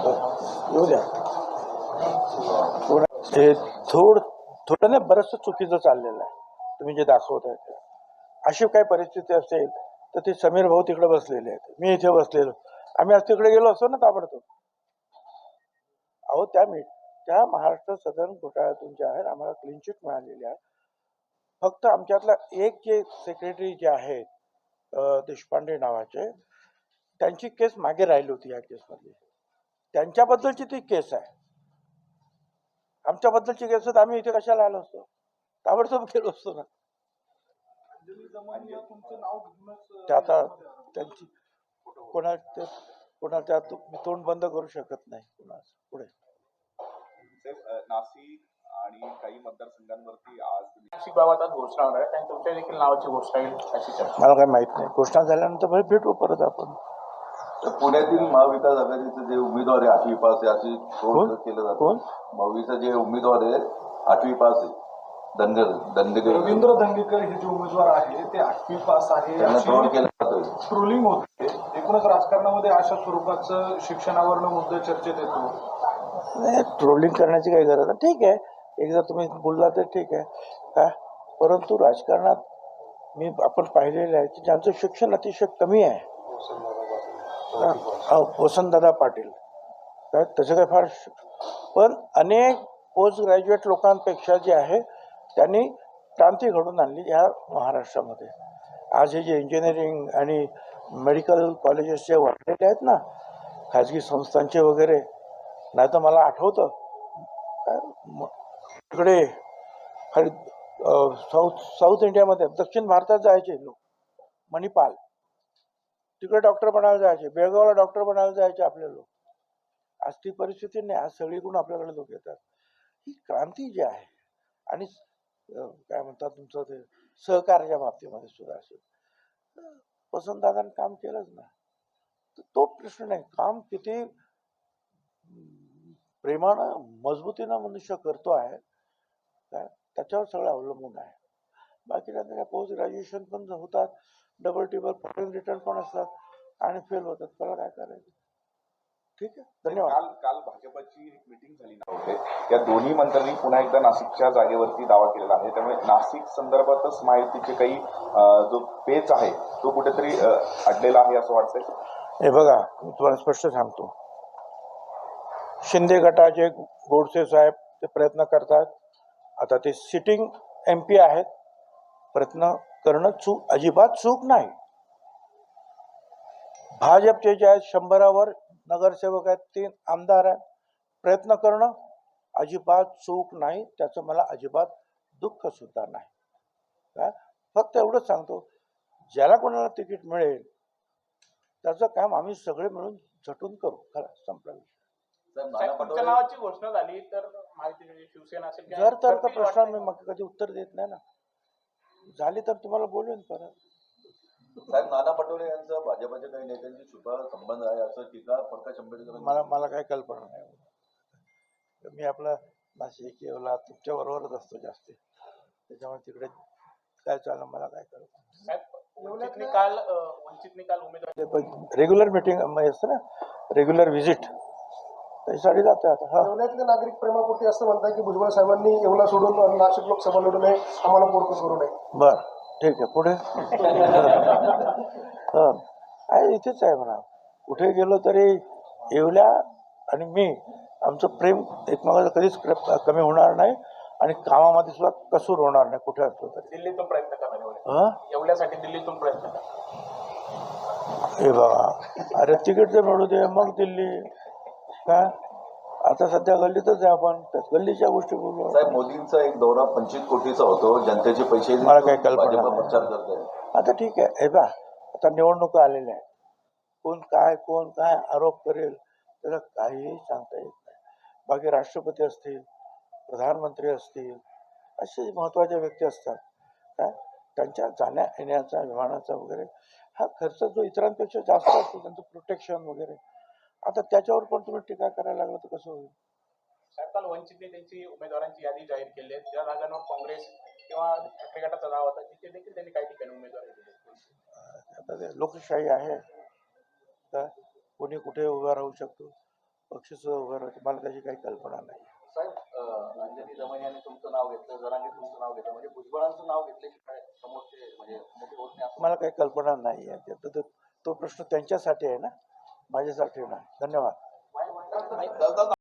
येऊ द्या. हे थोड थोडं नाही बरंचसं चुकीचं चाललेलं आहे. तुम्ही जे दाखवत आहे ते. अशी काही परिस्थिती असेल तर ते समीर भाऊ तिकडे बसलेले आहेत. मी इथे बसलेलो. आम्ही आज तिकडे गेलो असतो ना ताबडतोब. अहो त्या मी त्या महाराष्ट्र सदन घोटाळ्यातून जे आहेत आम्हाला क्लीन चिट मिळालेली आहे. फक्त आमच्यातला एक जे सेक्रेटरी जे आहेत देशपांडे नावाचे त्यांची केस मागे राहिली होती या केसमध्ये त्यांच्याबद्दलची ती केस आहे. आमच्याबद्दलची केस होत आम्ही इथे कशाला आलो असतो? ताबडतोब गेलो असतो ना. ते आता त्यांची कोणा ते कोणा त्या मी तोंड बंद करू शकत नाही. कोणाचं? पुढे. नाशिक आणि काही मतदारसंघांवरती आज तुम्ही नाशिकबाबत आज घोषणा होणार आहे आणि तुमच्या देखील नावाची घोषणा येईल अशी मला काही माहीत नाही. घोषणा झाल्यानंतर भेटू परत आपण. तर पुण्यातील महाविकास आघाडीचे जे उमेदवार आहे आठवी पास आहे अशी कोण? केलं कोण? जातं महाविकाचे जे उमेदवार आहे आठवी पास आहे. दंड दंडगे रवींद्र दंगेकर हे जे उमेदवार आहे ते आठवी पास आहे. त्यांना ट्रोल अशी केलं जातं. ट्रोलिंग होते. एकूणच राजकारणामध्ये अशा स्वरूपाचं शिक्षणावरनं मुद्दा चर्चेत येतो. नाही ट्रोलिंग करण्याची काही गरज नाही. ठीक आहे. एकदा तुम्ही बोलला तर ठीक आहे. का? परंतु राजकारणात मी आपण पाहिलेलं आहे की ज्यांचं शिक्षण अतिशय कमी आहे. वसंतदादा पाटील. काय तसं काय फार श- पण अनेक पोस्ट ग्रॅज्युएट लोकांपेक्षा जे आहे त्यांनी क्रांती घडून आणली या महाराष्ट्रामध्ये. आज हे जे इंजिनिअरिंग आणि मेडिकल कॉलेजेस जे वाढलेले आहेत ना खाजगी संस्थांचे वगैरे नाही तर मला आठवतं काय इकडे खाली साऊथ साऊथ इंडियामध्ये दक्षिण भारतात जायचे लोक मणिपाल. तिकडे डॉक्टर बनायला जायचे बेळगावला डॉक्टर बनायला जायचे आपले लोक. आज ती परिस्थिती नाही आज सगळीकडून आपल्याकडे लोक येतात. ही क्रांती जी आहे आणि काय म्हणतात तुमचं ते सहकार्याच्या बाबतीमध्ये सुद्धा असेल. वसंतदादांनी काम केलंच ना. तर तो प्रश्न नाही काम किती प्रेमानं मजबूतीनं मनुष्य करतो आहे काय त्याच्यावर सगळं अवलंबून आहे. बाकी काय पोस्ट ग्रॅज्युएशन पण होतात. डबल टेबल फॉरेन रिटर्न पण असतात? आणि फेल होतात. त्याला काय करायचं? ठीक आहे? धन्यवाद. काल काल भाजपची एक मिटिंग झाली ना होते. या दोन्ही मंत्र्यांनी पुन्हा एकदा नाशिकच्या जागेवरती दावा केलेला आहे. त्यामुळे नाशिक संदर्भातच माहितीचे काही जो पेच आहे तो कुठेतरी अडलेला आहे असं वाटतंय. हे बघा मी तुम्हाला स्पष्ट सांगतो. शिंदे गटाचे गोडसे साहेब ते प्रयत्न करतात. आता ते सिटिंग एम पी आहेत. प्रयत्न करणं चूक अजिबात चूक नाही. भाजपचे जे आहेत शंभरावर नगरसेवक आहेत तीन आमदार आहेत. प्रयत्न करणं अजिबात चूक नाही त्याचं मला अजिबात दुःख सुद्धा नाही. काय? फक्त एवढंच सांगतो ज्याला कोणाला तिकीट मिळेल त्याचं काम आम्ही सगळे मिळून झटून करू खरं संपला विषय. नावाची घोषणा झाली तर माहिती शिवसेना असेल किंवा जर तर प्रश्न. मी मग कधी उत्तर देत नाही ना. झाली तर तुम्हाला बोलवेन परत साहेब नाना पटोले यांचा भाजपच्या काही नेत्यांशी छुपा संबंध आहे असं टीका प्रकाश आंबेडकर मला मला काही कल्पना नाही मी आपला नाशिक येवला तुमच्या बरोबरच असतो जास्त. त्याच्यामुळे तिकडे काय चाललं मला काय कळत काल अ, वंचितने काल उमेदवार रेग्युलर मिटिंग असतं ना? रेग्युलर व्हिजिट त्याच्यासाठी जातो आता हा. येवल्यातले नागरिक प्रेमापोटी असं म्हणतात की भुजबळ साहेबांनी येवला सोडून नाशिक लोकसभा लढू नये आम्हाला पोरकं करू नये. बर ठीक आहे पुढे? हा. आहे इथेच आहे म्हणा. कुठे गेलो तरी येवल्या आणि मी आमचं प्रेम एकमेकाचं कधीच कमी होणार नाही आणि कामामध्ये सुद्धा कसूर होणार नाही कुठे असलो तरी. दिल्लीतून प्रयत्न हा? एवढ्यासाठी दिल्लीतून प्रयत्न करा हे बघा. अरे तिकीट तर मिळू दे मग दिल्ली. काय? आता सध्या गल्लीतच आहे आपण. गल्लीच्या गोष्टी बोलू साहेब मोदींचा एक दौरा पंचवीस कोटीचा होतो. जनतेचे पैसे मला काही कल्पना नाही. आता ठीक आहे. हे बा आता निवडणुका आलेल्या आहेत. कोण काय कोण काय आरोप करेल त्याला काहीही सांगता येत नाही. बाकी राष्ट्रपती असतील प्रधानमंत्री असतील असे महत्त्वाच्या व्यक्ती असतात. काय? त्यांच्या जाण्या येण्याचा विमानाचा वगैरे हा खर्च जो इतरांपेक्षा जास्त असतो त्यांचं प्रोटेक्शन वगैरे आता त्याच्यावर पण तुम्ही टीका करायला लागलं तर कसं होईल? साहेब काल वंचितने त्यांची उमेदवारांची यादी जाहीर केली आहे. ज्या जागांवर काँग्रेस किंवा ठाकरे गटाचा नाव होता तिथे देखील त्यांनी काही ठिकाणी उमेदवार दिले आता ते लोकशाही आहे. का कोणी कुठे उभा राहू शकतो? बक्षीस वगैरे होते मला त्याची काही कल्पना नाही. साहेब अंजली दमन यांनी तुमचं नाव घेतलं जरांगे तुमचं नाव घेतलं म्हणजे भुजबळांचं नाव घेतल्याशिवाय समोरचे म्हणजे मोठे होत नाही असं? मला काही कल्पना नाही आहे. तो प्रश्न त्यांच्यासाठी आहे ना? माझ्यासाठी धन्यवाद.